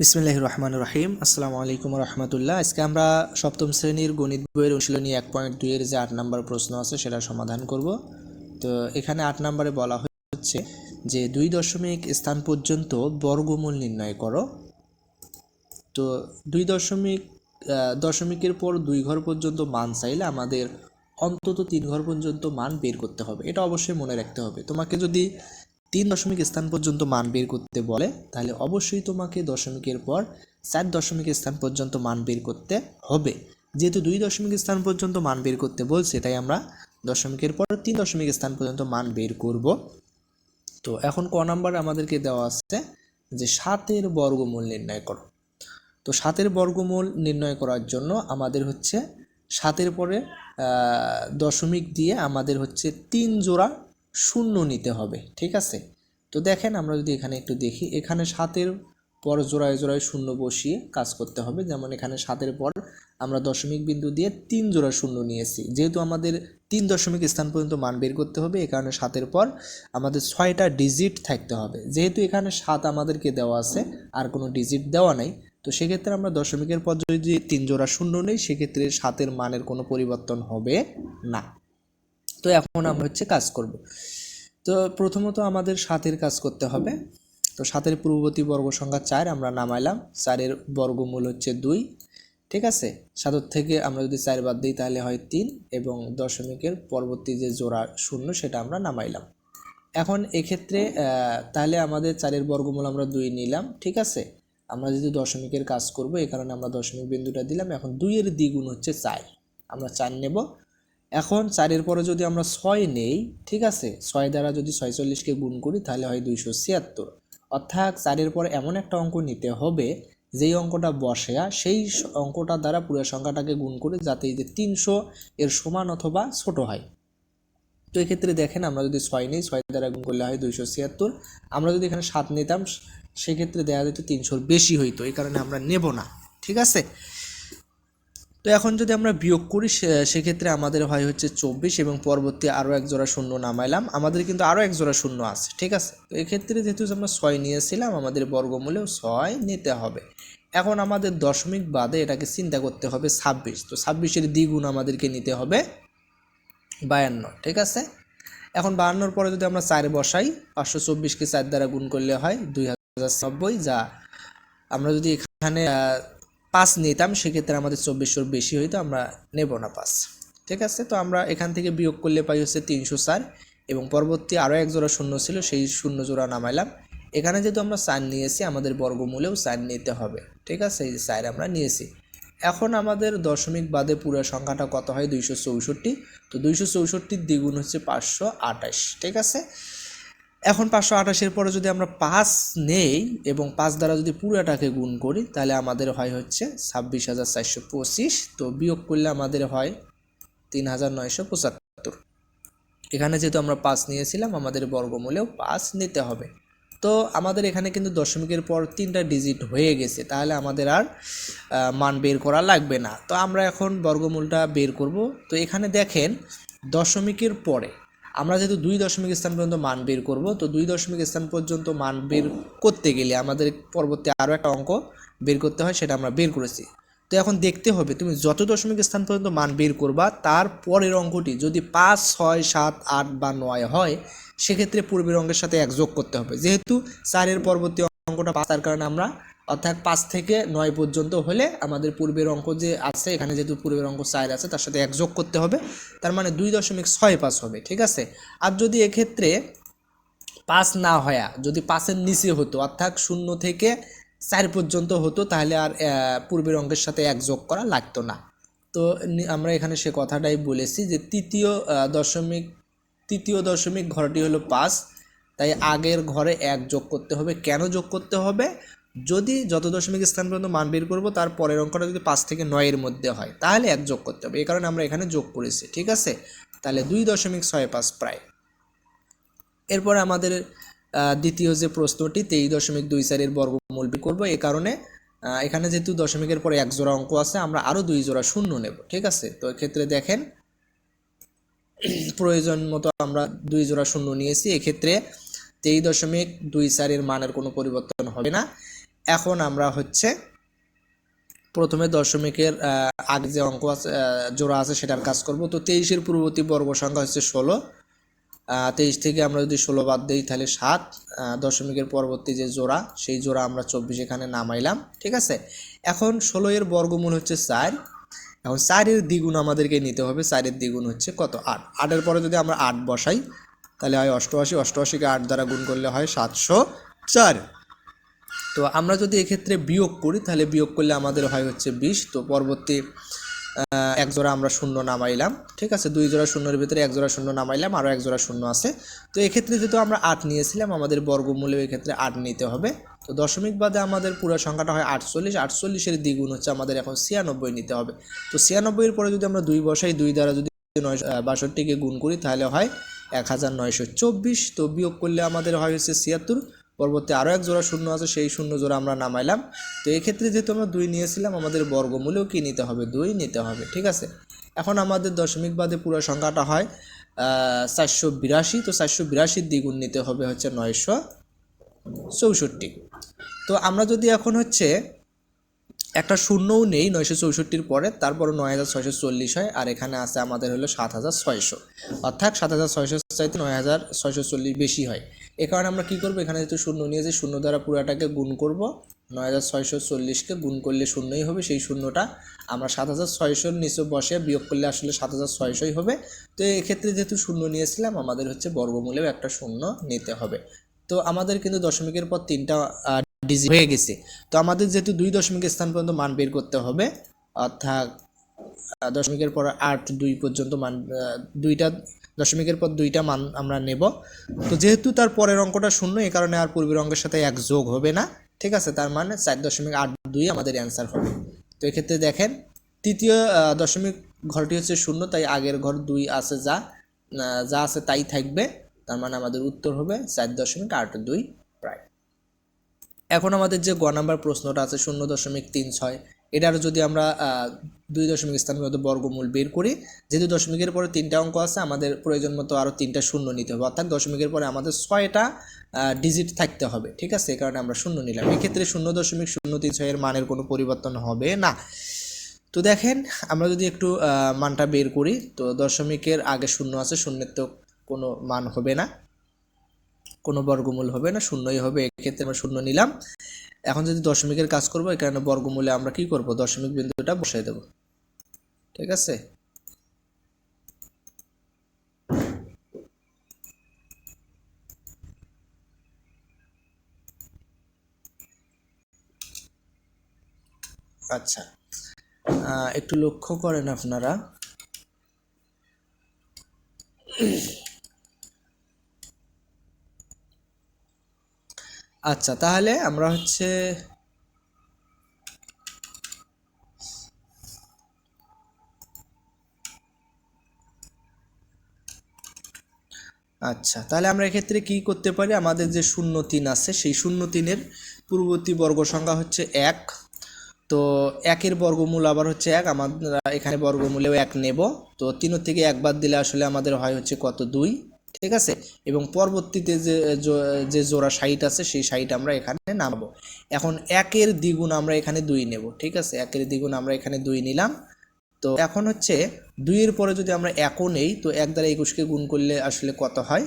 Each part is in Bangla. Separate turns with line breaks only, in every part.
বিসমিল্লাহ রহমান রহিম। আসসালামু আলাইকুম রহমতুল্লাহ। আজকে আমরা সপ্তম শ্রেণির গণিত বইয়ের অনুশীলনী এক পয়েন্ট দুইয়ের যে আট নম্বর প্রশ্ন আছে সেটা সমাধান করব। তো এখানে আট নম্বরে বলা হচ্ছে যে দুই দশমিক স্থান পর্যন্ত বর্গমূল নির্ণয় করো। তো দুই দশমিক দশমিকের পর দুই ঘর পর্যন্ত মান চাইলে আমাদের অন্তত তিন ঘর পর্যন্ত মান বের করতে হবে। এটা অবশ্যই মনে রাখতে হবে। তোমাকে যদি তিন দশমিক স্থান পর্যন্ত মান বের করতে বলে, তাহলে অবশ্যই তোমাকে দশমিকের পর চার দশমিক স্থান পর্যন্ত মান বের করতে হবে। যেহেতু দুই দশমিক স্থান পর্যন্ত মান বের করতে বলছে, তাই আমরা দশমিকের পর তিন দশমিক স্থান পর্যন্ত মান বের করব। তো এখন ক নাম্বার আমাদেরকে দেওয়া আছে যে সাতের বর্গমূল নির্ণয় করো। তো সাতের বর্গমূল নির্ণয় করার জন্য আমাদের হচ্ছে সাতের পরে দশমিক দিয়ে আমাদের হচ্ছে তিন জোড়া শূন্য নিতে হবে, ঠিক আছে? তো দেখেন আমরা যদি এখানে একটু দেখি, এখানে সাতের পর জোড়ায় জোড়ায় শূন্য বসিয়ে কাজ করতে হবে। যেমন এখানে সাতের পর আমরা দশমিক বিন্দু দিয়ে তিন জোড়া শূন্য নিয়েছি। যেহেতু আমাদের তিন দশমিক স্থান পর্যন্ত মান বের করতে হবে এই কারণে সাতের পর আমাদের ছয়টা ডিজিট থাকতে হবে। যেহেতু এখানে সাত আমাদেরকে দেওয়া আছে, আর কোনো ডিজিট দেওয়া নাই, তো সেক্ষেত্রে আমরা দশমিকের পর যদি তিন জোড়া শূন্য নেই, সেক্ষেত্রে সাতের মানের কোনো পরিবর্তন হবে না। তো এখন আমরা হচ্ছে কাজ করব। তো প্রথমত আমাদের সাতের কাজ করতে হবে। তো সাতের পূর্ববর্তী বর্গ সংখ্যা চার আমরা নামাইলাম। চারের বর্গমূল হচ্ছে দুই, ঠিক আছে? সাতের থেকে আমরা যদি চার বাদ দিই তাহলে হয় তিন এবং দশমিকের পরবর্তী যে জোড়া শূন্য সেটা আমরা নামাইলাম। এখন এক্ষেত্রে তাহলে আমাদের চারের বর্গমূল আমরা দুই নিলাম, ঠিক আছে? আমরা যদি দশমিকের কাজ করব, এই কারণে আমরা দশমিক বিন্দুটা দিলাম। এখন দুইয়ের দ্বিগুণ হচ্ছে চার। আমরা চার নেব। এখন চারের পরে যদি আমরা ছয় নেই, ঠিক আছে? ছয় দ্বারা যদি ছয়চল্লিশকে গুণ করি, তাহলে হয় দুইশো ছিয়াত্তর। অর্থাৎ চারের পর এমন একটা অঙ্ক নিতে হবে, যেই অঙ্কটা বসে সেই অঙ্কটা দ্বারা পুরো সংখ্যাটাকে গুণ করে যাতে যে তিনশো এর সমান অথবা ছোট হয়। তো এক্ষেত্রে দেখেন, আমরা যদি ছয় নেই, ছয় দ্বারা গুণ করলে হয় দুইশো ছিয়াত্তর। আমরা যদি এখানে সাত নিতাম সেক্ষেত্রে দেখা যেত তিনশোর বেশি হইতো, এই কারণে আমরা নেব না, ঠিক আছে? তো এখন যদি আমরা বিয়োগ করি সেক্ষেত্রে আমাদের হয় হচ্ছে চব্বিশ এবং পরবর্তী আরও এক জোড়া শূন্য নামাইলাম। আমাদের কিন্তু আরও এক জোড়া শূন্য আছে, ঠিক আছে? তো এক্ষেত্রে যেহেতু আমরা ছয় নিয়েছিলাম, আমাদের বর্গমূলেও ছয় নিতে হবে। এখন আমাদের দশমিক বাদে এটাকে চিন্তা করতে হবে ছাব্বিশ। তো ছাব্বিশের দ্বিগুণ আমাদেরকে নিতে হবে বায়ান্ন, ঠিক আছে? এখন বায়ান্নর পরে যদি আমরা চার বসাই, পাঁচশো চব্বিশকে চার দ্বারা গুণ করলে হয় দুই হাজার নব্বই, যা আমরা যদি এখানে পাঁচ নিতাম, সেক্ষেত্রে আমাদের চব্বিশশোর বেশি হইতো, আমরা নেব না পাঁচ ঠিক আছে? তো আমরা এখান থেকে বিয়োগ করলে পাই হচ্ছে তিনশো চার এবং পরবর্তী আরও এক জোড়া শূন্য ছিল, সেই শূন্য জোড়া নামাইলাম। এখানে যেহেতু আমরা চার নিয়েছি, আমাদের বর্গমূলেও চার নিতে হবে। ঠিক আছে? এই চার আমরা নিয়েছি। এখন আমাদের দশমিক বাদে পুরো সংখ্যাটা কত হয়? দুইশো চৌষট্টি। তো দুইশো চৌষট্টির দ্বিগুণ হচ্ছে পাঁচশো আঠাশ। ঠিক আছে? এখন পাঁচশো আঠাশের পরে যদি আমরা পাঁচ নেই এবং পাঁচ দ্বারা যদি পুরোটাকে গুণ করি, তাহলে আমাদের হয় হচ্ছে ছাব্বিশ হাজার চারশো পঁচিশ। তো বিয়োগ করলে আমাদের হয় তিন হাজার নয়শো পঁচাত্তর। এখানে যেহেতু আমরা পাঁচ নিয়েছিলাম, আমাদের বর্গমূলেও পাঁচ নিতে হবে। তো আমাদের এখানে কিন্তু দশমিকের পর তিনটা ডিজিট হয়ে গেছে, তাহলে আমাদের আর মান বের করা লাগবে না। তো আমরা এখন বর্গমূলটা বের করব। তো এখানে দেখেন, দশমিকের পরে আমরা যেহেতু দুই দশমিক স্থান পর্যন্ত মান বের করব, তো দুই দশমিক স্থান পর্যন্ত মান বের করতে গেলে আমাদের পরবর্তী আরও একটা অঙ্ক বের করতে হয়, সেটা আমরা বের করেছি। তো এখন দেখতে হবে, তুমি যত দশমিক স্থান পর্যন্ত মান বের করবা, তার পরের অঙ্কটি যদি পাঁচ, ছয়, সাত, আট বা নয় হয়, সেক্ষেত্রে পূর্বের অঙ্কের সাথে এক যোগ করতে হবে। যেহেতু চারের পরবর্তী অঙ্কটা পাঁচ, তার কারণে আমরা অর্থাৎ পাঁচ থেকে নয় পর্যন্ত হলে আমাদের পূর্বের অঙ্ক যে আছে, এখানে যেহেতু পূর্বের অঙ্ক চার আছে, তার সাথে যোগ করতে হবে। তার মানে দুই দশমিক ছয় পাঁচ হবে, ঠিক আছে? আর যদি এক্ষেত্রে পাঁচ না হয়া, যদি পাঁচের নিচে হতো, অর্থাৎ শূন্য থেকে চার পর্যন্ত হতো, তাহলে আর পূর্বের অঙ্কের সাথে এক যোগ করা লাগতো না। তো আমরা এখানে সে কথাটাই বলেছি যে তৃতীয় দশমিক তৃতীয় দশমিক ঘরটি হলো পাঁচ, তাই আগের ঘরে এক যোগ করতে হবে। কেন যোগ করতে হবে? যদি যত দশমিক স্থান পর্যন্ত মান বের করব, তার পরের অঙ্কটা যদি পাঁচ থেকে নয়ের মধ্যে হয়, তাহলে এক যোগ করতে হবে। এই কারণে আমরা এখানে যোগ করেছি, ঠিক আছে? তাহলে দুই দশমিক ছয় পাঁচ প্রায়। এরপর আমাদের দ্বিতীয় যে প্রশ্নটি, তেইশ দশমিক দুই চারের বর্গমূল বের করব। এই কারণে এখানে যেহেতু দশমিকের পরে এক জোড়া অঙ্ক আছে, আমরা আরও দুই জোড়া শূন্য নেব, ঠিক আছে? তো এক্ষেত্রে দেখেন, প্রয়োজন মতো আমরা দুই জোড়া শূন্য নিয়েছি। এক্ষেত্রে তেইশ দশমিক দুই চারের মানের কোনো পরিবর্তন হবে না। এখন আমরা হচ্ছে প্রথমে দশমিকের আগে যে অঙ্ক আছে জোড়া আছে সেটার কাজ করব। তো তেইশের পূর্ববর্তী বর্গ সংখ্যা হচ্ছে ষোলো। তেইশ থেকে আমরা যদি ষোলো বাদ দিই তাহলে সাত। দশমিকের পরবর্তী যে জোড়া, সেই জোড়া আমরা চব্বিশ এখানে নামাইলাম, ঠিক আছে? এখন ষোলো এর বর্গমূল হচ্ছে চার। এখন চারের দ্বিগুণ আমাদেরকে নিতে হবে। চারের দ্বিগুণ হচ্ছে কত? আট। আটের পরে যদি আমরা আট বসাই, তাহলে হয় অষ্টআশি। অষ্টআশিকে আট দ্বারা গুণ করলে হয় সাতশো চার। তো আমরা যদি এক্ষেত্রে বিয়োগ করি, তাহলে বিয়োগ করলে আমাদের হয় হচ্ছে বিশ। তো পরবর্তী এক জোড়া আমরা শূন্য নামাইলাম, ঠিক আছে? দুই জোড়া শূন্যের ভিতরে এক জোড়া শূন্য নামাইলাম, আরও এক জোড়া শূন্য আছে। তো এক্ষেত্রে যেহেতু আমরা আট নিয়েছিলাম, আমাদের বর্গমূলেও এক্ষেত্রে আট নিতে হবে। তো দশমিক বাদে আমাদের পুরো সংখ্যাটা হয় আটচল্লিশ। আটচল্লিশের দ্বিগুণ হচ্ছে আমাদের এখন ছিয়ানব্বই নিতে হবে। তো ছিয়ানব্বইয়ের পরে যদি আমরা দুই বসাই, দুই দ্বারা যদি নয় বাষট্টিকে গুণ করি, তাহলে হয় এক হাজার নয়শো চব্বিশ। তো বিয়োগ করলে আমাদের হয় হচ্ছে ছিয়াত্তর। পরবর্তী আরও এক জোড়া শূন্য আছে, সেই শূন্য জোড়া আমরা নামাইলাম। তো এক্ষেত্রে যেহেতু আমরা দুই নিয়েছিলাম, আমাদের বর্গমূলেও কি নিতে হবে? দুই নিতে হবে, ঠিক আছে? এখন আমাদের দশমিক বাদে পুরো সংখ্যাটা হয় চারশো বিরাশি। তো চারশো বিরাশির দ্বিগুণ নিতে হবে হচ্ছে নয়শো চৌষট্টি। তো আমরা যদি এখন হচ্ছে একটা শূন্যও নেই নয়শো চৌষট্টির পরে তারপর নয় হাজার ছয়শো চল্লিশ হয়, আর এখানে আছে আমাদের হলো সাত হাজার ছয়শো। অর্থাৎ সাত হাজার ছয়শো চাইতে নয় হাজার ছয়শো চল্লিশ বেশি হয়। এ কারণে আমরা কী করব? এখানে যেহেতু শূন্য নিয়েছি, শূন্য দ্বারা পুরাটাকে গুণ করব। নয় হাজার ছয়শো চল্লিশকে গুণ করলে শূন্যই হবে, সেই শূন্যটা আমরা সাত হাজার ছয়শোর নিচে বসে বিয়োগ করলে আসলে সাত হাজার ছয়শোই হবে। তো এক্ষেত্রে যেহেতু শূন্য নিয়েছিলাম, আমাদের হচ্ছে বর্গমূলেও একটা শূন্য নিতে হবে। তো আমাদের কিন্তু দশমিকের পর তিনটা ডিজিট হয়ে গেছে। তো আমাদের যেহেতু দুই দশমিক স্থান পর্যন্ত মান বের করতে হবে, অর্থাৎ দশমিকের পর আট দুই পর্যন্ত মান দুইটা দশমিকের পর দুইটা মান আমরা নেব। তো যেহেতু তার পরের অঙ্কটা শূন্য এই কারণে আর পূর্বের অঙ্কের সাথে এক যোগ হবে না। ঠিক আছে? তার মানে চার দশমিক আট দুই আমাদের অ্যান্সার হবে। তো এক্ষেত্রে দেখেন, তৃতীয় দশমিক ঘরটি হচ্ছে শূন্য, তাই আগের ঘর দুই আছে যা যা আছে তাই থাকবে। তার মানে আমাদের উত্তর হবে চার দশমিক আট দুই প্রায়। এখন আমাদের যে গ নাম্বার প্রশ্নটা আছে, শূন্য দশমিক তিন ছয় এটার যদি আমরা দুই দশমিক স্থান পর্যন্ত বর্গমূল বের করি, যেহেতু দশমিকের পরে তিনটা অঙ্ক আছে, আমাদের প্রয়োজন মতো আরও তিনটা শূন্য নিতে হবে। অর্থাৎ দশমিকের পরে আমাদের ছয়টা ডিজিট থাকতে হবে, ঠিক আছে? এই কারণে আমরা শূন্য নিলাম। এক্ষেত্রে শূন্য দশমিক শূন্য তিন ছয়ের মানের কোনো পরিবর্তন হবে না। তো দেখেন, আমরা যদি একটু মানটা বের করি, তো দশমিকের আগে শূন্য আছে, শূন্যের তো কোনো মান হবে না, কোনো বর্গমূল হবে না, শূন্যই হবে। এক্ষেত্রে আমরা শূন্য নিলাম। এখন যদি দশমিকের কাজ করব, এখানে বর্গমূলে আমরা কি করব? দশমিক বিন্দুটা বসাই দেব। ঠিক আছে? আচ্ছা। একটু লক্ষ্য করেন আপনারা। আচ্ছা তাহলে আমরা হচ্ছে আচ্ছা তাহলে আমরা এক্ষেত্রে কি করতে পারি? আমাদের যে শূন্য তিন আছে, সেই শূন্য তিনের পূর্ববর্তী বর্গ সংখ্যা হচ্ছে এক। তো একের বর্গমূল আবার হচ্ছে এক, আমরা এখানে বর্গমূলেও এক নেব। তো তিনের থেকে একবার দিলে আসলে আমাদের হয় হচ্ছে কত? দুই। ঠিক আছে? এবং পরবর্তীতে যে যে জোড়া সাইট আছে, সেই সাইট আমরা এখানে নামাবো। এখন একের দ্বিগুণ আমরা এখানে দুই নেব, ঠিক আছে? একের দ্বিগুণ আমরা এখানে দুই নিলাম। তো এখন হচ্ছে দুইয়ের পরে যদি আমরা একও নেই, তো এক দ্বারা একুশকে গুণ করলে আসলে কত হয়?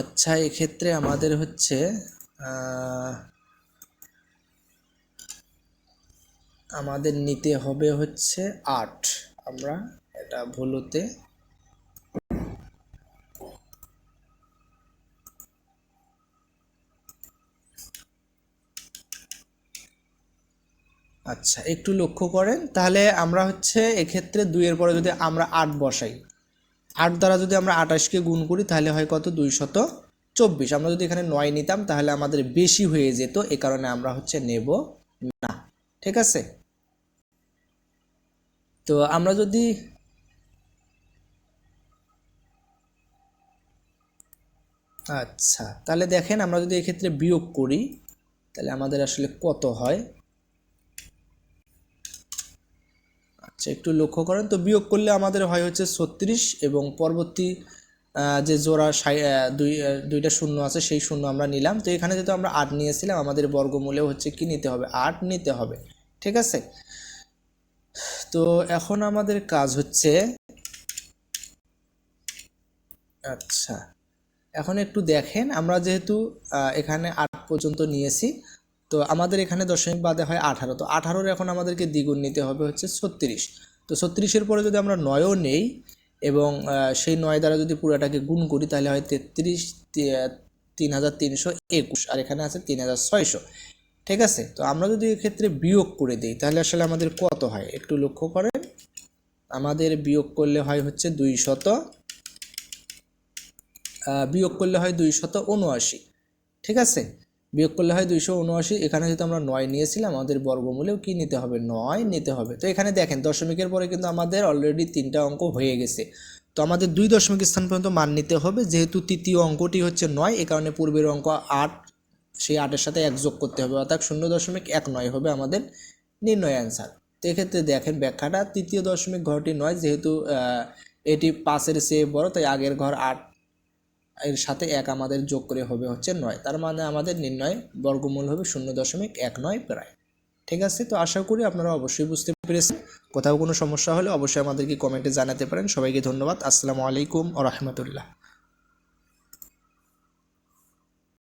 আচ্ছা এক্ষেত্রে আমাদের হচ্ছে আমাদের নিতে হবে হচ্ছে আট। আমরা এটা ভুলতে আচ্ছা একটু লক্ষ্য করেন, তাহলে আমরা হচ্ছে এক্ষেত্রে দুইয়ের পরে যদি আমরা আট বসাই, আট দ্বারা যদি আমরা আঠাশকে গুণ করি, তাহলে হয় কত? দুই শত চব্বিশ। আমরা যদি এখানে নয় নিতাম, তাহলে আমাদের বেশি হয়ে যেত, এ কারণে আমরা হচ্ছে নেব না। ঠিক আছে? তো আমরা যদি আচ্ছা তাহলে দেখেন আমরা যদি এক্ষেত্রে বিয়োগ করি, তাহলে আমাদের আসলে কত হয়? আচ্ছা একটু লক্ষ্য করেন। তো বিয়োগ করলে আমাদের হয় হচ্ছে ছত্রিশ এবং পরবর্তী যে জোড়া সাই দুই দুইটা শূন্য আছে, সেই শূন্য আমরা নিলাম। তো এখানে যেহেতু আমরা আট নিয়েছিলাম, আমাদের বর্গমূলে হচ্ছে কি নিতে হবে? আট নিতে হবে, ঠিক আছে? তো এখন আমাদের কাজ হচ্ছে আচ্ছা এখন একটু দেখেন, আমরা যেহেতু এখানে আট পর্যন্ত নিয়েছি তো আমাদের এখানে দশমিক বাদে হয় আঠারো। তো আঠারোর এখন আমাদেরকে দ্বিগুণ নিতে হবে হচ্ছে ছত্রিশ। তো ছত্রিশের পরে যদি আমরা নয়ও নেই এবং সেই নয় দ্বারা যদি পুরোটাকে গুণ করি, তাহলে হয় তেত্রিশ তিন হাজার তিনশো একুশ। আর এখানে আছে তিন হাজার ছয়শো। ঠিক আছে? তো আমরা যদি এক্ষেত্রে বিয়োগ করে দিই, তাহলে আসলে আমাদের কত হয়? একটু লক্ষ্য করেন। আমাদের বিয়োগ করলে হয় হচ্ছে দুই শত বিয়োগ করলে হয় দুইশত উনআশি। ঠিক আছে? বিয়োগ করলে হয় দুইশো উনআশি। এখানে যেহেতু আমরা নয় নিয়েছিলাম, আমাদের বর্গমূলেও কি নিতে হবে? নয় নিতে হবে। তো এখানে দেখেন, দশমিকের পরে কিন্তু আমাদের অলরেডি তিনটা অঙ্ক হয়ে গেছে। তো আমাদের দুই দশমিক স্থান পর্যন্ত মান নিতে হবে, যেহেতু তৃতীয় অঙ্কটি হচ্ছে নয়, এ কারণে পূর্বের অঙ্ক আট, সেই আটের সাথে এক যোগ করতে হবে, অর্থাৎ শূন্য দশমিক এক নয় হবে আমাদের নির্ণয় অ্যান্সার তো এক্ষেত্রে দেখেন ব্যাখ্যাটা, তৃতীয় দশমিক ঘরটি নয়, যেহেতু এটি পাঁচের চেয়ে বড়, তাই আগের ঘর আট এর সাথে এক আমাদের যোগ করে হবে হচ্ছে নয়। তার মানে আমাদের নির্ণয় বর্গমূল হবে শূন্য দশমিক এক নয় প্রায়। ঠিক আছে? তো আশা করি আপনারা অবশ্যই বুঝতে পেরেছেন। কোথাও কোনো সমস্যা হলে অবশ্যই আমাদেরকে কমেন্টে জানাতে পারেন। সবাইকে ধন্যবাদ। আসসালামু আলাইকুম ও রহমতুল্লাহ।